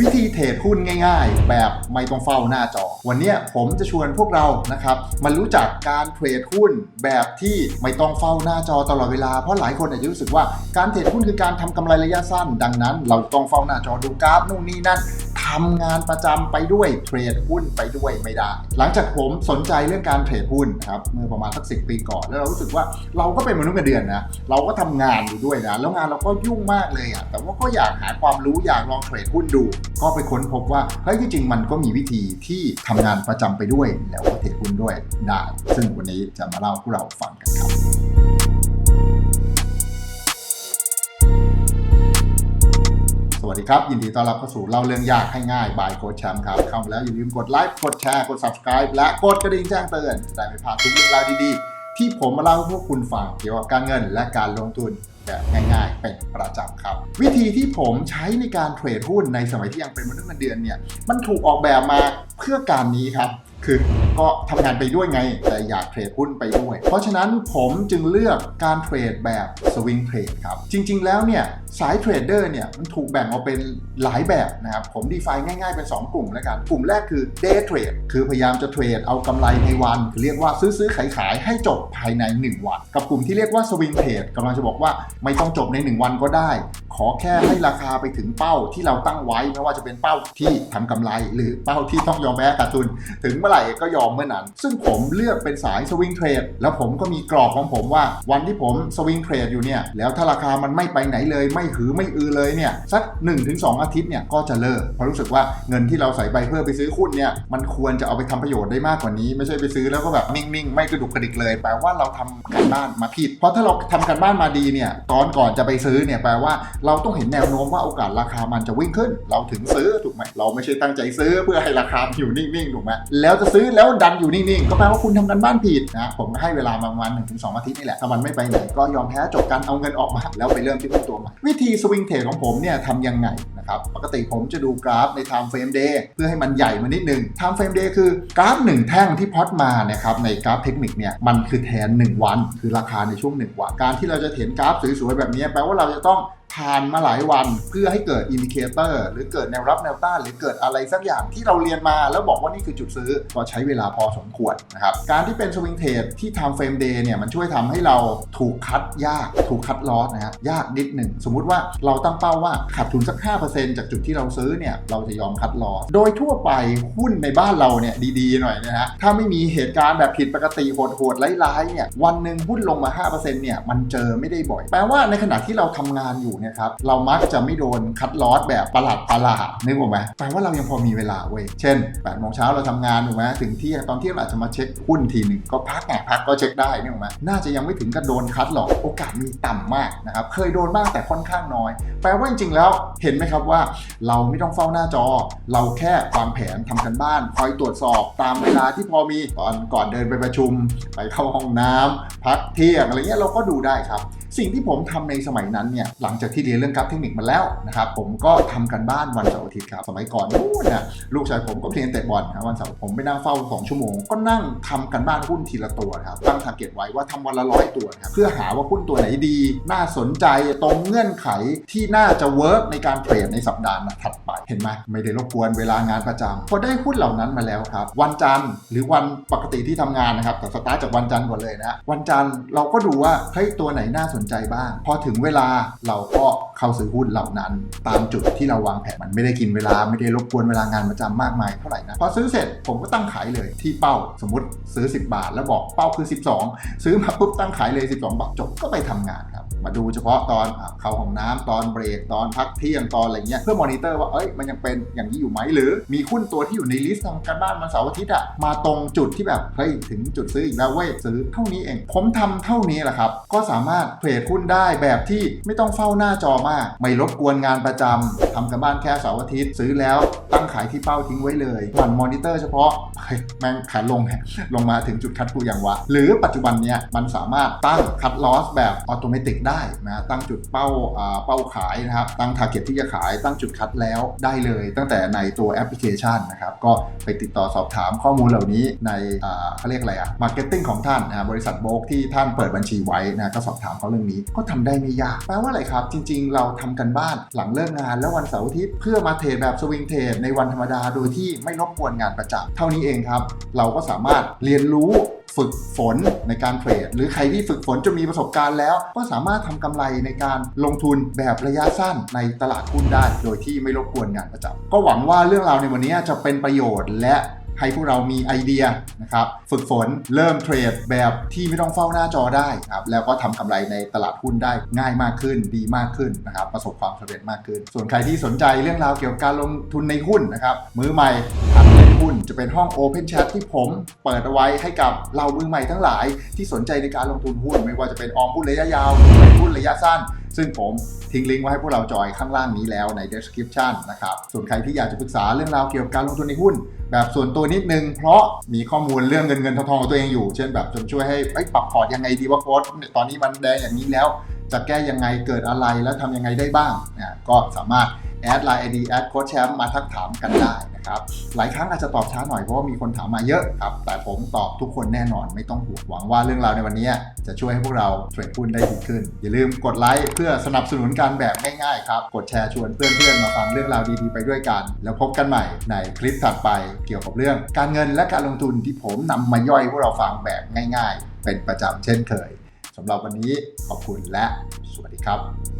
วิธีเทรดหุ้นง่าย ๆ แบบไม่ต้องเฝ้าหน้าจอ วันนี้ผมจะชวนพวกเรานะครับมารู้จักการเทรดหุ้นแบบที่ไม่ต้องเฝ้าหน้าจอตลอดเวลาเพราะหลายคนอาจจะรู้สึกว่าการเทรดหุ้นคือการทำกำไรระยะสั้น ดังนั้น เราต้องเฝ้าหน้าจอดูกราฟนู่นนี่นั่นทำงานประจำไปด้วยเทรดหุ้นไปด้วยไม่ได้ หลังจากผมสนใจเรื่องการเทรดหุ้นครับเมื่อประมาณสักสิปีก่อน แล้วเรารู้สึกว่าเราก็เป็นมนุษย์เงินเดือนนะเราก็ทำงานอยู่ด้วยนะแล้วงานเราก็ยุ่งมากเลยอะแต่ว่าก็อยากหาความรู้อยากลองเทรดหุ้นดูก็ไปค้นพบว่าเฮ้ยที่จริงมันก็มีวิธีที่ทำงานประจำไปด้วย แล้วก็เทรดหุ้นด้วยได้ ซึ่งวันนี้จะมาเล่าให้พวกเราฟังกันครับสวัสดีครับ ยินดีต้อนรับเข้าสู่เล่าเรื่องยากให้ง่ายบายโค้ชแชมป์ครับเข้ามาแล้วอย่าลืมกดไลค์กดแชร์กด subscribe และกดกระดิ่งแจ้งเตือน จะได้ไม่พลาดทุกเรื่องราวดีๆ ที่ผมมาเล่าให้พวกคุณฟังเกี่ยวกับการเงินและการลงทุน แบบง่ายๆ เป็นประจำครับ วิธีที่ผมใช้ในการเทรดหุ้นในสมัยที่ยังเป็นมนุษย์เงินเดือนเนี่ยมันถูกออกแบบมาเพื่อการนี้ครับ คือก็ทำงานไปด้วยไง แต่อยากเทรดหุ้นไปด้วย เพราะฉะนั้นผมจึงเลือกการเทรดแบบสวิงเทรดครับ จริง ๆ แล้วเนี่ยสายเทรดเดอร์เนี่ยมันถูกแบ่งออกเป็นหลายแบบนะครับ ผมดีไฟง่ายๆ เป็น 2 กลุ่มแล้วกัน กลุ่มแรกคือ day trade คือพยายามจะเทรดเอากำไรในวันคือเรียกว่าซื้อซื้อขายขายให้จบภายใน 1 วัน กับกลุ่มที่เรียกว่าสวิงเทรดกำลังจะบอกว่าไม่ต้องจบใน 1 วันก็ได้ ขอแค่ให้ราคาไปถึงเป้าที่เราตั้งไว้ไม่ว่าจะเป็นเป้าที่ทำกำไร หรือเป้าที่ต้องยอมแพ้ขาดทุน ถึงเมื่อไหร่ก็ยอมเมื่อนั้น ซึ่งผมเลือกเป็นสายสวิงเทรดแล้วผมก็มีกรอบของผมว่า วันที่ผมสวิงเทรดอยู่เนี่ยแล้วถ้าราคามันไม่ไปไหนเลยไม่หือไม่อือเลยเนี่ยสัก 1-2 อาทิตย์เนี่ยก็จะเลิกเพราะรู้สึกว่าเงินที่เราใส่ไปเพื่อไปซื้อหุ้นเนี่ยมันควรจะเอาไปทำประโยชน์ได้มากกว่านี้ ไม่ใช่ไปซื้อแล้วก็แบบนิ่งๆ ไม่กระดุกกระดิกเลย แปลว่าเราทำการบ้านมาผิด เพราะถ้าเราทำการบ้านมาดีเนี่ยตอนก่อนจะไปซื้อเนี่ยแปลว่าเราต้องเห็นแนวโน้มว่าโอกาสราคามันจะวิ่งขึ้น เราถึงซื้อถูกไหมเราไม่ใช่ตั้งใจซื้อเพื่อให้ราคาอยู่นิ่งๆถูกไหมแล้วจะซื้อแล้วดันอยู่นิ่งๆก็แปลว่าคุณทำการบ้านผิดนะผมก็ให้เวลามาประมาณ1-2อาทิตย์นี่แหละถ้ามันไม่ไปไหนก็ยอมแพ้จบกันเอาเงินออกมา แล้วไปเริ่มที่หุ้นตัวใหม่วิธีสวิงเทรดของผมเนี่ยทำยังไงนะครับปกติผมจะดูกราฟใน time frame day เพื่อให้มันใหญ่มานิดนึง time frame day คือกราฟ 1 แท่งที่พอตมานะครับในกราฟเทคนิคเนี่ยมันคือแทน 1 วัน คือราคาในช่วง 1 วัน การที่เราจะเห็นกราฟสวยๆแบบนี้แปลว่าเราจะต้อง ผ่านมาหลายวันเพื่อให้เกิดอินดิเคเตอร์หรือเกิดแนวรับแนวต้านหรือเกิดอะไรสักอย่างที่เราเรียนมาแล้วบอกว่านี่คือจุดซื้อก็ใช้เวลาพอสมควรนะครับ การที่เป็นสวิงเทรดที่ทำเฟรมเดย์เนี่ยมันช่วยทำให้เราถูกคัดยาก ถูกคัดลอสนะครับยากนิดหนึ่ง สมมุติว่าเราตั้งเป้าว่าขาดทุนสัก 5%จากจุดที่เราซื้อเนี่ยเราจะยอมคัดลอสโดยทั่วไปหุ้นในบ้านเราเนี่ยดีๆหน่อยนะฮะถ้าไม่มีเหตุการณ์แบบผิดปกติโหดๆร้ายๆเนี่ยวันหนึ่งหุ้นลงมา 5%เนี่ยมันเจอไม่ได้บ่อย แปลว่าในขณะที่เราทำงานอยู่เนี่ยครับเรามักจะไม่โดนคัดลอสแบบประหลาดประหลาดนึกออกไหมแปลว่าเรายังพอมีเวลาเว้ยเช่น8โมงเช้าเราทำงานถูกไหมถึงเที่ยงตอนเที่ยงเราอาจจะมาเช็คหุ้นทีหนึ่งก็พักไงพักก็เช็คได้นึกออกไหมน่าจะยังไม่ถึงกับโดนคัดหรอกโอกาสมีต่ำมากนะครับเคยโดนบ้างแต่ค่อนข้างน้อย แปลว่าจริงๆแล้วเห็นไหมครับว่า เราไม่ต้องเฝ้าหน้าจอ เราแค่วางแผนทำกันบ้าน คอยตรวจสอบตามเวลาที่พอมีตอนก่อนเดินไปประชุม ไปเข้าห้องน้ำพักเที่ยงอะไรเงี้ยเราก็ดูได้ครับ สิ่งที่ผมทำในสมัยนั้นเนี่ยหลังจากที่เรียนเรื่องกราฟเทคนิคมาแล้วนะครับผมก็ทำกันบ้านวันเสาร์อาทิตย์ครับสมัยก่อนนู้นนะลูกชายผมก็เรียนเตะบอลครับวันเสาร์ผมไปนั่งเฝ้าสองชั่วโมงก็นั่งทำกันบ้านหุ้นทีละตัวครับตั้งทาร์เก็ตไว้ว่าทำวันละร้อยตัวครับเพื่อหาว่าหุ้นตัวไหนดี น่าสนใจตรงเงื่อนไขที่น่าจะเวิร์กในการเทรดในสัปดาห์ถัดไป เห็นไหมไม่ได้รบกวนเวลางานประจำพอได้หุ้นเหล่านั้นมาแล้วครับ วันจันทร์หรือวันปกติที่ทำงานนะครับแต่สตาร์ทจากวันจันทร์ก่อนเลยนะวันจันทร์เราก็ดูว่าเฮ้ยตัวไหนน่าสนใจบ้าง พอถึงเวลาเราก็เข้าซื้อหุ้นเหล่านั้น ตามจุดที่เราวางแผนมันไม่ได้กินเวลาไม่ได้รบกวนเวลางานประจำมากมายเท่าไหร่นะพอซื้อเสร็จผมก็ตั้งขายเลยที่เป้าสมมติซื้อ 10 บาท แล้วบอกเป้าคือ 12 ซื้อมาปุ๊บตั้งขายเลย 12 บาทจบก็ไปทำงานครับ มาดูเฉพาะตอนเขาห้องน้ำตอนเบรกตอนพักเที่ยงตอนอะไรเงี้ยเพื่อมอนิเตอร์ว่าเอ้ยมันยังเป็นอย่างนี้อยู่ไหมหรือ มีหุ้นตัวที่อยู่ในลิสต์ทำการบ้านมาเสาร์อาทิตย์อะมาตรงจุดที่แบบเฮ้ยถึงจุดซื้ออีกแล้วเว้ยซื้อเท่านี้เอง ผมทำเท่านี้แหละครับ ก็สามารถเทรดหุ้นได้แบบที่ไม่ต้องเฝ้าหน้าจอมาก ไม่รบกวนงานประจำทำการบ้านแค่เสาร์อาทิตย์ซื้อแล้วตั้งขายที่เป้าทิ้งไว้เลยหมั่นมอนิเตอร์เฉพาะเฮ้ยแม่งขาลงลงมาถึงจุดคัดกูอย่างวะหรือปัจจุบันเนี้ยมันสามารถตั้งคัดลอสแบบออโตเมติกได้นะตั้งจุดเป้าเป้าขายนะครับตั้งทาร์เก็ตที่จะขายตั้งจุดคัดแล้วได้เลย ตั้งแต่ในตัวแอปพลิเคชันนะครับก็ไปติดต่อสอบถามข้อมูลเหล่านี้ในเขาเรียกอะไรอะมาร์เก็ตติ้งของท่านนะบริษัทโบกที่ท่านเปิดบัญชีไว้นะก็สอบถามเขาเรื่องนี้ก็ทำได้ไม่ยากแปลว่าอะไรครับ จริง ๆ เราทำกันบ้านหลังเลิกงาน แล้ววันเสาร์อาทิตย์เพื่อมาเทรดแบบสวิงเทรดในวันธรรมดาโดยที่ไม่รบกวนงานประจำเท่านี้เองครับ เราก็สามารถเรียนรู้ ฝึกฝนในการเทรด หรือใครที่ฝึกฝนจะมีประสบการณ์แล้ว ก็สามารถทำกำไรในการลงทุนแบบระยะสั้นในตลาดหุ้นได้ โดยที่ไม่รบกวนงานประจำก็หวังว่าเรื่องราวในวันนี้จะเป็นประโยชน์และ ให้พวกเรามีไอเดียนะครับฝึกฝนเริ่มเทรดแบบที่ไม่ต้องเฝ้าหน้าจอได้ครับแล้วก็ทำกำไรในตลาดหุ้นได้ง่ายมากขึ้น ดีมากขึ้นนะครับประสบความสำเร็จมากขึ้น ส่วนใครที่สนใจเรื่องราวเกี่ยวกับการลงทุนในหุ้นนะครับมือใหม่หัดเล่นหุ้นจะเป็นห้อง Open Chat ที่ผมเปิดเอาไว้ให้กับเรามือใหม่ทั้งหลาย ที่สนใจในการลงทุนหุ้น ไม่ว่าจะเป็นออมหุ้นระยะยาวหรือเป็นหุ้นระยะสั้นซึ่งผมทิ้งลิงก์ไว้ให้พวกเราจอยข้างล่างนี้แล้วใน description นะครับ ส่วนใครที่อยากจะปรึกษาเรื่องราวเกี่ยวกับการลงทุนในหุ้น แบบส่วนตัวนิดนึง เพราะมีข้อมูลเรื่องเงินเงินทองทองของตัวเองอยู่ เช่นแบบจนช่วยให้ปรับพอร์ตยังไงดีว่าโค้ดตอนนี้มันแดงอย่างนี้แล้ว จะแก้ยังไงเกิดอะไรแล้วทำยังไงได้บ้างนะก็สามารถแอดไลน์ ID แอดโค้ดแชมป์มาทักถามกันได้ ครับหลายครั้งอาจจะตอบช้าหน่อยเพราะว่ามีคนถามมาเยอะครับแต่ผมตอบทุกคนแน่นอนไม่ต้องห่วงหวังว่าเรื่องราวในวันนี้จะช่วยให้พวกเราเทรดหุ้นได้ดีขึ้น อย่าลืมกดไลค์เพื่อสนับสนุนการแบบง่ายๆครับกดแชร์ชวนเพื่อนๆมาฟังเรื่องราวดีๆไปด้วยกัน แล้วพบกันใหม่ในคลิปถัดไปเกี่ยวกับเรื่อง การเงินและการลงทุนที่ผมนำมาย่อยให้พวกเราฟังแบบง่าย ๆ เป็นประจำเช่นเคยสำหรับวันนี้ขอบคุณและสวัสดีครับ